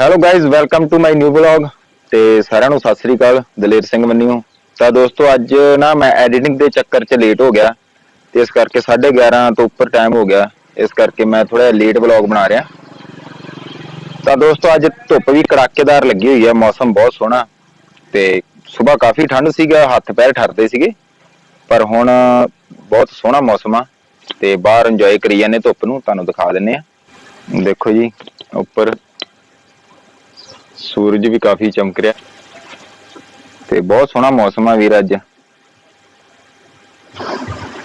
Hello guys welcome to my new vlog ਤੇ ਸਾਰਿਆਂ ਨੂੰ ਸਤਿ ਸ੍ਰੀ ਅਕਾਲ, ਦਲੇਰ ਸਿੰਘ ਮੰਨੀਓ ਤਾਂ ਦੋਸਤੋ, ਅੱਜ ਨਾ ਮੈਂ ਐਡੀਟਿੰਗ ਦੇ ਚੱਕਰ 'ਚ ਲੇਟ ਹੋ ਗਿਆ। ਤੇ ਇਸ ਕਰਕੇ 11:30 ਤੋਂ ਉੱਪਰ ਟਾਈਮ ਹੋ ਗਿਆ। ਇਸ ਕਰਕੇ ਮੈਂ ਥੋੜਾ ਲੇਟ ਵਲੌਗ ਬਣਾ ਰਿਹਾ। ਤਾਂ ਦੋਸਤੋ, ਅੱਜ ਧੁੱਪ ਵੀ ਕੜਾਕੇਦਾਰ ਲੱਗੀ ਹੋਈ ਹੈ। ਮੌਸਮ ਬਹੁਤ ਸੋਹਣਾ। ਤੇ ਸਵੇਰ ਕਾਫੀ ਠੰਡ ਸੀਗਾ, ਹੱਥ ਪੈਰ ਠਰਦੇ ਸੀਗੇ। ਪਰ ਹੁਣ ਬਹੁਤ ਸੋਹਣਾ ਮੌਸਮ ਆ। ਤੇ ਬਾਹਰ ਇੰਜੋਏ ਕਰੀ ਜਾਂਦੇ ਧੁੱਪ ਨੂੰ। ਤੁਹਾਨੂੰ ਦਿਖਾ ਦਿੰਨੇ ਆ। ਦੇਖੋ ਜੀ, ਉੱਪਰ ਸੂਰਜ ਵੀ ਕਾਫੀ ਚਮਕ ਰਿਹਾ। ਤੇ ਬਹੁਤ ਸੋਹਣਾ ਮੌਸਮ ਆ ਵੀਰ ਅੱਜ।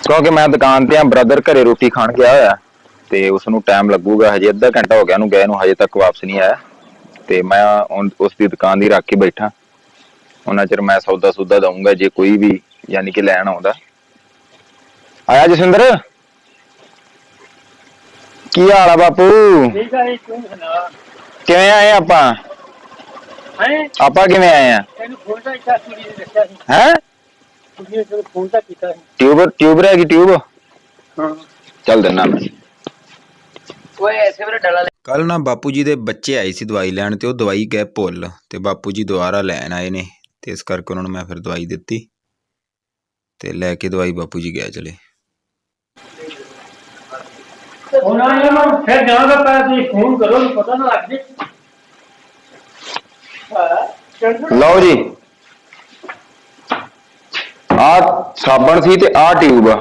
ਕਿਉਂਕਿ ਮੈਂ ਦੁਕਾਨ ਤੇ ਆ ਬ੍ਰਦਰ ਘਰੇ ਰੋਟੀ ਖਾਣ ਗਿਆ ਹੋਇਆ। ਤੇ ਉਸ ਨੂੰ ਟਾਈਮ ਲੱਗੂਗਾ ਹਜੇ ਅੱਧਾ ਘੰਟਾ ਹੋ ਗਿਆ ਉਹਨੂੰ ਗਏ ਨੂੰ ਹਜੇ ਤੱਕ ਵਾਪਸ ਨਹੀਂ ਆਇਆ। ਤੇ ਮੈਂ ਉਸ ਦੀ ਦੁਕਾਨ ਦੀ ਰੱਖ ਕੇ ਬੈਠਾ। ਉਹਨਾਂ ਚਿਰ ਮੈਂ ਸੌਦਾ ਸੁਦਾ ਦਊਂਗਾ ਜੇ ਕੋਈ ਵੀ ਯਾਨੀ ਕਿ ਲੈਣ ਆਉਂਦਾ। ਆਇਆ ਜਸਿੰਦਰ ਕੀ ਹਾਲ ਆ ਬਾਪੂ? ਠੀਕ ਹੈ ਤੂੰ ਸੁਣਾ? ਕਿਵੇਂ ਆਏ ਆਪਾਂ? ਹੈ? ਆਪਾਂ ਕਿਵੇਂ ਆਏ ਆ? ਤੈਨੂੰ ਫੋਨ ਤਾਂ ਇੱਛਾ ਕੁੜੀ ਨੇ ਦੱਸਿਆ ਸੀ। ਹੈ? ਕੁੜੀ ਨੇ ਤੈਨੂੰ ਫੋਨ ਤਾਂ ਕੀਤਾ ਸੀ। ਟਿਊਬ ਟਿਊਬ ਰਹਿ ਗਈ ਟਿਊਬ? ਹਾਂ। ਚੱਲ ਦਿੰਨਾ ਮੈਂ। ਓਏ ਐਸੇ ਵੀਰੇ ਡਲਾ ਕੱਲ ਨਾ ਬਾਪੂ ਜੀ ਦੇ ਬੱਚੇ ਆਏ ਸੀ ਦਵਾਈ ਲੈਣ ਤੇ ਉਹ ਦਵਾਈ ਗਏ ਭੁੱਲ ਤੇ ਬਾਪੂ ਜੀ ਦੁਬਾਰਾ ਲੈਣ ਆਏ ਨੇ ਤੇ ਇਸ ਕਰਕੇ ਉਹਨਾਂ ਨੂੰ ਮੈਂ ਫਿਰ ਦਵਾਈ ਦਿੱਤੀ ਤੇ ਲੈ ਕੇ ਦਵਾਈ ਬਾਪੂ ਜੀ ਗਏ ਚਲੇ। ਉਹਨਾਂ ਨੇ ਮੈਂ ਫਿਰ ਜਾਣਾ ਪਾ ਤੁਸੀਂ ਫੋਨ ਕਰੋ ਨਹੀਂ ਪਤਾ ਨਾ ਲੱਗ ਜੇ। ਲਓ ਜੀ। ਆ ਸਾਬਣ ਸੀ ਤੇ ਆ ਟਿਊਬ ਆ।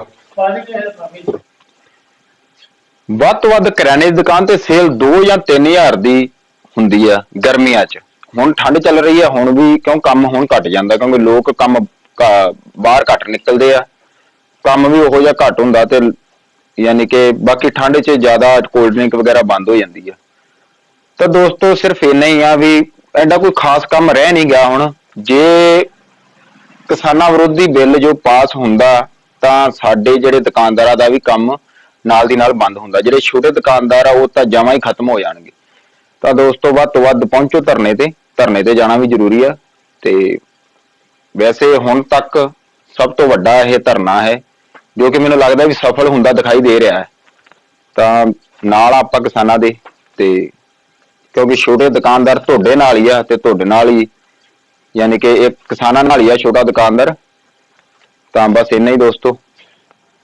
ਵੱਧ ਤੋਂ ਵੱਧ ਕਰਿਆਨੇ ਦੀ ਦੁਕਾਨ ਤੇ ਸੇਲ 2 ਜਾਂ 3000 ਦੀ ਹੁੰਦੀ ਆ ਗਰਮੀਆਂ 'ਚ। ਹੁਣ ਠੰਡ ਚੱਲ ਰਹੀ ਆ, ਹੁਣ ਵੀ ਕਿਉਂ ਕੰਮ ਹੁਣ ਘਟ ਜਾਂਦਾ, ਕਿਉਂਕਿ ਲੋਕ ਕੰਮ ਬਾਹਰ ਘੱਟ ਨਿਕਲਦੇ ਆ। ਕੰਮ ਵੀ ਉਹੋ ਜਿਹਾ ਘੱਟ ਹੁੰਦਾ ਤੇ ਯਾਨੀ ਕਿ ਬਾਕੀ ਠੰਡ 'ਚ ਜ਼ਿਆਦਾ ਕੋਲਡ ਡਰਿੰਕ ਵਗੈਰਾ ਬੰਦ ਹੋ ਜਾਂਦੀ ਆ। ਤਾਂ ਦੋਸਤੋ, ਸਿਰਫ ਇੰਨਾ ਹੀ ਆ ਵੀ ਐਡਾ ਕੋਈ ਖਾਸ ਕੰਮ ਰਹਿ ਨਹੀਂ ਗਿਆ ਹੁਣ। ਜੇ ਕਿਸਾਨਾਂ ਵਿਰੋਧੀ ਬਿੱਲ ਜੋ ਪਾਸ ਹੁੰਦਾ, ਤਾਂ ਸਾਡੇ ਜਿਹੜੇ ਦੁਕਾਨਦਾਰਾਂ ਦਾ ਵੀ ਕੰਮ ਨਾਲ ਦੀ ਨਾਲ ਬੰਦ ਹੁੰਦਾ। ਜਿਹੜੇ ਛੋਟੇ ਦੁਕਾਨਦਾਰ ਆ, ਉਹ ਤਾਂ ਜਮਾਂ ਹੀ ਖਤਮ ਹੋ ਜਾਣਗੇ। ਤਾਂ ਦੋਸਤੋ, ਵੱਧ ਤੋਂ ਵੱਧ ਪਹੁੰਚੋ ਧਰਨੇ ਤੇ। ਧਰਨੇ ਤੇ ਜਾਣਾ ਵੀ ਜ਼ਰੂਰੀ ਆ। ਤੇ ਵੈਸੇ ਹੁਣ ਤੱਕ ਸਭ ਤੋਂ ਵੱਡਾ ਇਹ ਧਰਨਾ ਹੈ, ਜੋ ਕਿ ਮੈਨੂੰ ਲੱਗਦਾ ਵੀ ਸਫਲ ਹੁੰਦਾ ਦਿਖਾਈ ਦੇ ਰਿਹਾ ਹੈ। ਤਾਂ ਨਾਲ ਆਪਾਂ ਕਿਸਾਨਾਂ ਦੇ ਤੇ ਕਿਉਂਕਿ ਛੋਟੇ ਦੁਕਾਨਦਾਰ ਤੁਹਾਡੇ ਨਾਲ ਹੀ ਆ ਤੇ ਤੁਹਾਡੇ ਨਾਲ ਹੀ, ਯਾਨੀ ਕਿ ਇੱਕ ਕਿਸਾਨਾਂ ਨਾਲ ਹੀ ਆ ਛੋਟਾ ਦੁਕਾਨਦਾਰ। ਤਾਂ ਬਸ ਇੰਨਾ ਹੀ ਦੋਸਤੋ।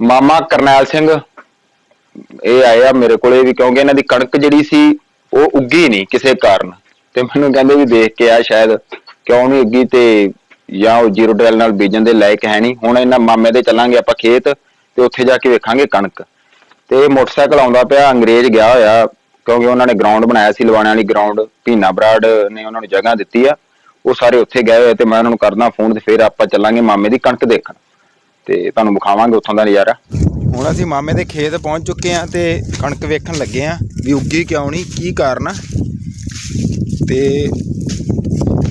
ਮਾਮਾ ਕਰਨੈਲ ਸਿੰਘ, ਇਹ ਆਏ ਆ ਮੇਰੇ ਕੋਲੇ ਵੀ ਕਿਉਂਕਿ ਇਹਨਾਂ ਦੀ ਕਣਕ ਜਿਹੜੀ ਸੀ, ਉਹ ਉੱਗੀ ਨਹੀਂ ਕਿਸੇ ਕਾਰਨ। ਤੇ ਮੈਨੂੰ ਕਹਿੰਦੇ ਵੀ ਦੇਖ ਕੇ ਆ ਸ਼ਾਇਦ ਕਿਉਂ ਨਹੀਂ ਉੱਗੀ ਤੇ ਜਾਂ ਉਹ ਜ਼ੀਰੋ ਡਰੈਲ ਨਾਲ ਬੀਜਣ ਦੇ ਲਾਇਕ ਹੈ ਨਹੀਂ। ਹੁਣ ਇਹਨਾਂ ਮਾਮੇ ਦੇ ਚੱਲਾਂਗੇ ਆਪਾਂ ਖੇਤ ਤੇ ਉੱਥੇ ਜਾ ਕੇ ਵੇਖਾਂਗੇ ਕਣਕ। ਤੇ ਮੋਟਰਸਾਈਕਲ ਆਉਂਦਾ ਪਿਆ, ਅੰਗਰੇਜ਼ ਗਿਆ ਹੋਇਆ। ਕਿਉਂਕਿ ਉਹਨਾਂ ਨੇ ਗਰਾਊਂਡ ਬਣਾਇਆ ਸੀ ਲਵਾਣੇ ਵਾਲੀ ਗਰਾਊਂਡ ਭੀਨਾ ਬਰਾੜ ਨੇ ਉਹਨਾਂ ਨੂੰ ਜਗ੍ਹਾ ਦਿੱਤੀ ਆ। ਉਹ ਸਾਰੇ ਉੱਥੇ ਗਏ ਹੋਏ ਤੇ ਮੈਂ ਉਹਨਾਂ ਨੂੰ ਕਰਦਾ ਫੋਨ ਤੇ ਫਿਰ ਆਪਾਂ ਚੱਲਾਂਗੇ ਮਾਮੇ ਦੀ ਕਣਕ ਦੇਖਣ। ਤੇ ਤੁਹਾਨੂੰ ਵਿਖਾਵਾਂਗੇ ਉੱਥੋਂ ਦਾ ਨਜ਼ਾਰਾ। ਹੁਣ ਅਸੀਂ ਮਾਮੇ ਦੇ ਖੇਤ ਪਹੁੰਚ ਚੁੱਕੇ ਆ ਤੇ ਕਣਕ ਵੇਖਣ ਲੱਗੇ ਆ ਵੀ ਉੱਗੀ ਕਿਉਂ ਨਹੀਂ, ਕੀ ਕਾਰਨ ਆ। ਤੇ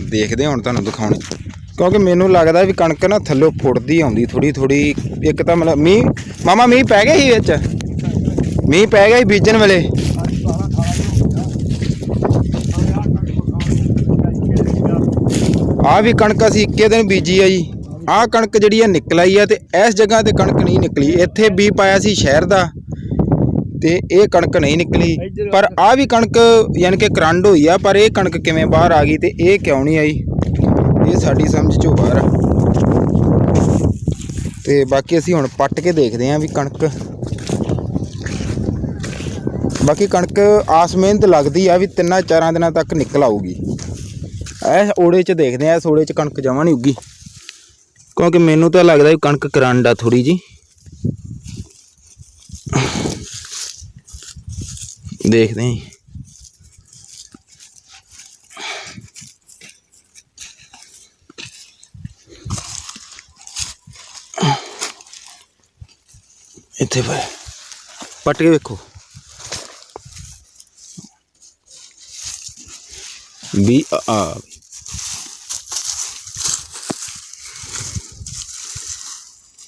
ਦੇਖਦੇ ਹਾਂ ਹੁਣ ਤੁਹਾਨੂੰ ਦਿਖਾਉਣੇ। ਕਿਉਂਕਿ ਮੈਨੂੰ ਲੱਗਦਾ ਵੀ ਕਣਕ ਨਾ ਥੱਲੇ ਫੁੱਟਦੀ ਆਉਂਦੀ ਥੋੜੀ ਥੋੜੀ ਇੱਕ ਤਾਂ ਮਤਲਬ ਮੀਂਹ, ਮਾਮਾ ਮੀਂਹ ਪੈ ਗਿਆ ਸੀ ਵਿੱਚ? ਮੀਂਹ ਪੈ ਗਿਆ ਸੀ ਬੀਜਣ ਵੇਲੇ? ਆ ਵੀ ਕਣਕ ਅਸੀਂ ਇੱਕੇ ਦਿਨ ਬੀਜੀ ਆ ਜੀ। ਆਹ ਕਣਕ ਜਿਹੜੀ ਆ ਨਿਕਲ ਆਈ ਆ ਤੇ ਇਸ ਜਗ੍ਹਾ ਤੇ ਕਣਕ ਨਹੀਂ ਨਿਕਲੀ। ਇੱਥੇ ਬੀ ਪਾਇਆ ਸੀ ਸ਼ਹਿਰ ਦਾ ਤੇ ਇਹ ਕਣਕ ਨਹੀਂ ਨਿਕਲੀ। ਪਰ ਆ ਵੀ ਕਣਕ ਯਾਨੀ ਕਿ ਕਰੰਡ ਹੋਈ ਆ, ਪਰ ਇਹ ਕਣਕ ਕਿਵੇਂ ਬਾਹਰ ਆ ਗਈ ਤੇ ਇਹ ਕਿਉਂ ਨਹੀਂ ਆਈ? ਇਹ ਸਾਡੀ ਸਮਝ ਚੋਂ ਬਾਹਰ ਆ। ਤੇ ਬਾਕੀ ਅਸੀਂ ਹੁਣ ਪੱਟ ਕੇ ਦੇਖਦੇ ਆਂ ਵੀ ਕਣਕ। ਬਾਕੀ ਕਣਕ ਆਸ ਮਿਹਨਤ ਲੱਗਦੀ ਆ ਵੀ ਤਿੰਨਾਂ ਚਾਰਾਂ ਦਿਨਾਂ ਤੱਕ ਨਿਕਲ ਆਊਗੀ। ਐ ਓੜੇ 'ਚ ਦੇਖਦੇ ਆ ਇਸ ਓੜੇ 'ਚ ਕਣਕ ਜਮਾਂ ਨਹੀਂ ਉੱਗੀ। ਕਿਉਂਕਿ ਮੈਨੂੰ ਤਾਂ ਲੱਗਦਾ ਵੀ ਕਣਕ ਕਰੰਡ ਆ ਥੋੜੀ ਜੀ ਦੇਖਦੇ ਹਾਂ ਜੀ। ਇੱਥੇ ਪਏ ਪੱਟ ਕੇ ਵੇਖੋ। ਵੀ ਆ।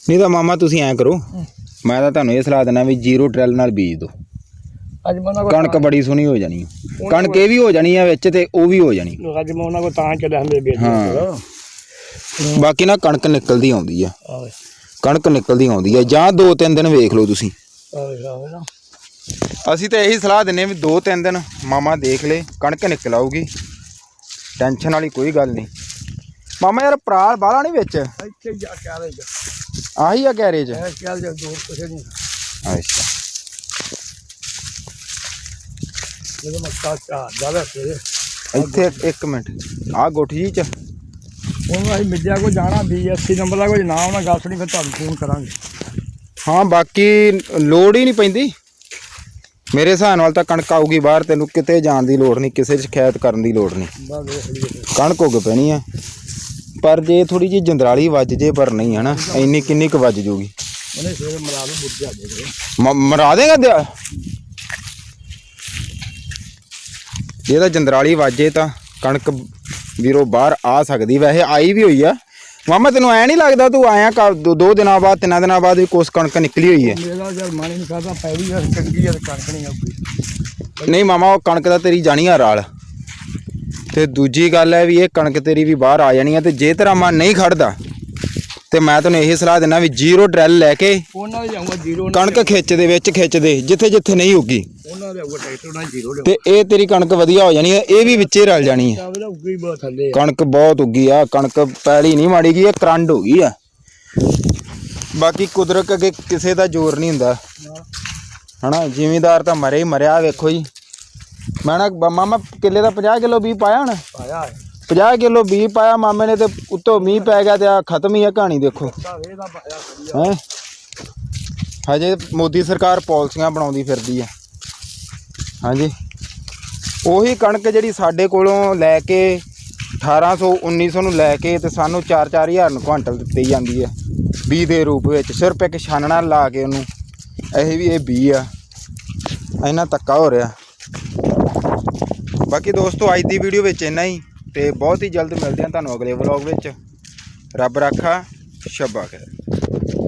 ਨਹੀਂ ਤਾਂ ਮਾਮਾ ਤੁਸੀਂ ਐਂ ਕਰੋ ਮੈਂ ਤਾਂ ਤੁਹਾਨੂੰ ਇਹ ਸਲਾਹ ਦਿੰਦਾ ਵੀ ਜ਼ੀਰੋ ਟਰੈਲ ਨਾਲ ਬੀਜ ਦਿਓ। ਅੱਜ ਮੈਂ ਉਹਨਾਂ ਕੋਲ ਕਣਕ ਬੜੀ ਸੋਹਣੀ ਹੋ ਜਾਣੀ ਆ। ਕਣਕ ਇਹ ਵੀ ਹੋ ਜਾਣੀ ਆ ਵਿੱਚ ਤੇ ਉਹ ਵੀ ਹੋ ਜਾਣੀ। ਅੱਜ ਮੈਂ ਉਹਨਾਂ ਕੋਲ ਤਾਂ ਚੱਲਿਆ ਹਲੇ ਬੇਟ ਹਾਂ। ਬਾਕੀ ਨਾ ਕਣਕ ਨਿਕਲਦੀ ਆਉਂਦੀ ਆ। ਆਵੇ। ਕਣਕ ਨਿਕਲਦੀ ਆਉਂਦੀ ਆ ਜਾਂ ਦੋ ਤਿੰਨ ਦਿਨ ਵੇਖ ਲਓ ਤੁਸੀਂ। ਆਵੇ ਆਵੇ ਨਾ। ਅਸੀਂ ਤਾਂ ਇਹੀ ਸਲਾਹ ਦਿੰਨੇ ਵੀ ਦੋ ਤਿੰਨ ਦਿਨ ਮਾਮਾ ਦੇਖ ਲੇ ਕਣਕ ਨਿਕਲ ਆਊਗੀ। ਟੈਨਸ਼ਨ ਵਾਲੀ ਕੋਈ ਗੱਲ ਨਹੀਂ। ਮਾਮਾ ਯਾਰ ਪਰਾਲ ਬਾਲਾ ਨਹੀਂ ਵਿੱਚ? ਇੱਥੇ ਜਾ ਕੇ ਆ ਰਹੀ ਆਹੀ ਆ ਗੈਰੇਜ? ਹੈ ਚੱਲ ਜਾ ਦੂਰ ਕੁਛ ਨਹੀਂ ਅੱਛਾ। ਜਦੋਂ ਮੈਂ ਕਾਚਾ ਜਾਵੇ ਫਿਰ ਇੱਥੇ ਇੱਕ ਮਿੰਟ। ਆਹ ਗੁੱਠੀ ਜੀ ਚ। ਹੁਣ ਅਸੀਂ ਮਿੱਜਿਆ ਕੋ ਜਾਣਾ ਬੀਐਸਸੀ ਨੰਬਰ ਦਾ ਕੋਈ ਨਾ ਉਹਨਾਂ ਗੱਲ ਸੁਣੀ ਫਿਰ ਤੁਹਾਨੂੰ ਫੋਨ ਕਰਾਂਗੇ। ਹਾਂ ਬਾਕੀ ਲੋੜ ਹੀ ਨਹੀਂ ਪੈਂਦੀ। ਮੇਰੇ ਹਿਸਾਬ ਨਾਲ ਤਾਂ ਕਣਕ ਆਊਗੀ ਬਾਹਰ ਤੈਨੂੰ ਕਿਤੇ ਜਾਣ ਦੀ ਲੋੜ ਨਹੀਂ ਕਿਸੇ ਸ਼ਿਕਾਇਤ ਕਰਨ ਦੀ ਲੋੜ ਨਹੀਂ। ਕਣਕ ਉੱਗ ਪੈਣੀ ਆ। ਪਰ ਜੇ ਥੋੜੀ ਜੀ ਜੰਦਰਾਲੀ ਵੱਜ ਜੇ ਪਰ ਨਹੀਂ ਹਨਾ ਇੰਨੀ ਕਿੰਨੀ ਕੁ ਵੱਜ ਜੂਗੀ। ਉਹਨੇ ਸਵੇਰੇ ਮਰਾ ਨੂੰ ਬੁੱਝਾ ਦੇ ਦੇ ਮ- ਮਰਾ ਦੇਗਾ ਦਿਆ ਜੇ ਤਾਂ ਜੰਦਰਾਲੀ ਵਾਜੇ ਤਾਂ ਕਣਕ ਵੀਰੋ ਬਾਹਰ ਆ ਸਕਦੀ ਵੈਸੇ ਆਈ ਵੀ ਹੋਈ ਆ। ਮਾਮਾ ਤੈਨੂੰ ਐ ਨਹੀਂ ਲੱਗਦਾ ਤੂੰ ਆਇਆ ਕਰ ਦੋ ਦੋ ਦਿਨਾਂ ਬਾਅਦ ਤਿੰਨਾਂ ਦਿਨਾਂ ਬਾਅਦ ਵੀ ਕੁਛ ਕਣਕ ਨਿਕਲੀ ਹੋਈ ਹੈ? ਮੇਰਾ ਜਦ ਮਨ ਨਹੀਂ ਕਰਦਾ ਪੈਰੀ ਯਾਰ ਚੰਗੀ ਯਾਰ ਕਣਕ ਨਹੀਂ ਆਉਗੀ ਨਹੀਂ ਮਾਮਾ ਉਹ ਕਣਕ ਦਾ ਤੇਰੀ ਜਾਣੀ ਆ ਰਾਲ। ਤੇ ਦੂਜੀ ਗੱਲ ਹੈ ਵੀ ਇਹ ਕਣਕ ਤੇਰੀ ਵੀ ਬਾਹਰ ਆ ਜਾਣੀ ਆ ਤੇ ਜੇ ਤੇਰਾ ਮਨ ਨਹੀਂ ਖੜਦਾ ਤੇ ਮੈਂ ਤੈਨੂੰ ਇਹ ਸਲਾਹ ਦਿੰਦਾ ਵੀ ਜ਼ੀਰੋ ਡਰੈਲ ਲੈ ਕੇ ਉਹਨਾਂ ਦੇ ਜਾਊਗਾ ਜ਼ੀਰੋ ਕਣਕ ਖਿੱਚ ਦੇ ਵਿੱਚ ਖਿੱਚ ਦੇ ਜਿੱਥੇ ਜਿੱਥੇ ਨਹੀਂ ਉੱਗੀ। ਉਹਨਾਂ ਦੇ ਆਊਗਾ ਟਰੈਕਟਰ ਨਾਲ ਜ਼ੀਰੋ ਲਿਆਉਗਾ ਤੇ ਇਹ ਤੇਰੀ ਕਣਕ ਵਧੀਆ ਹੋ ਜਾਣੀ ਹੈ ਇਹ ਵੀ ਵਿੱਚੇ ਰਲ ਜਾਣੀ ਹੈ ਕਣਕ ਬਹੁਤ ਉੱਗੀ ਆ ਕਣਕ ਪੈਲੀ ਨਹੀਂ ਮਾੜੀ ਗਈ ਇਹ ਕਰੰਡ ਹੋ ਗਈ ਆ। ਬਾਕੀ ਕੁਦਰਤ ਅੱਗੇ ਕਿਸੇ ਦਾ ਜ਼ੋਰ ਨਹੀਂ ਹੁੰਦਾ। ਹਨਾ ਜ਼ਿਮੀਦਾਰ ਤਾਂ ਮਰੇ ਹੀ ਮਰਿਆ ਵੇਖੋ ਜੀ। ਮੈਂ ਨਾ ਬ- ਮਾਮਾ ਕਿੱਲੇ ਦਾ 50 ਕਿਲੋ ਬੀਜ ਪਾਇਆ ਹਣ। ਪਾਇਆ ਹੈ। 50 ਕਿਲੋ ਬੀਜ ਪਾਇਆ ਮਾਮੇ ਨੇ ਤੇ ਉੱਤੋਂ ਮੀਂਹ ਪੈ ਗਿਆ ਤੇ ਆ ਖਤਮ ਹੀ ਆ ਕਹਾਣੀ ਦੇਖੋ। ਪਾਇਆ ਵਧੀਆ। ਹੈ? ਹਜੇ ਮੋਦੀ ਸਰਕਾਰ ਪਾਲਿਸੀਆਂ ਬਣਾਉਂਦੀ ਫਿਰਦੀ ਆ। ਹਾਂਜੀ। ਉਹੀ ਕਣਕ ਜਿਹੜੀ ਸਾਡੇ ਕੋਲੋਂ ਲੈ ਕੇ 1800 1900 ਨੂੰ ਲੈ ਕੇ ਤੇ ਸਾਨੂੰ 4-4000 ਨੂੰ ਕੁਆਂਟਲ ਦਿੱਤੀ ਜਾਂਦੀ ਆ। ਬੀ ਦੇ ਰੂਪ ਵਿੱਚ ਸਿਰਫ ਇੱਕ ਛਾਨਣਾ ਲਾ ਕੇ ਉਹਨੂੰ। ਇਹ ਵੀ ਇਹ ਬੀ ਆ। ਇੰਨਾ ਧੱਕਾ ਹੋ ਰਿਹਾ। ਬਾਕੀ ਦੋਸਤੋ, ਅੱਜ ਦੀ ਵੀਡੀਓ ਵਿੱਚ ਇੰਨਾ ਹੀ ਤੇ ਬਹੁਤ ਹੀ ਜਲਦ ਮਿਲਦੇ ਹਾਂ ਤੁਹਾਨੂੰ ਅਗਲੇ ਵਲੌਗ ਵਿੱਚ। ਰੱਬ ਰਾਖਾ, ਸ਼ਬਾ ਖੈਰ।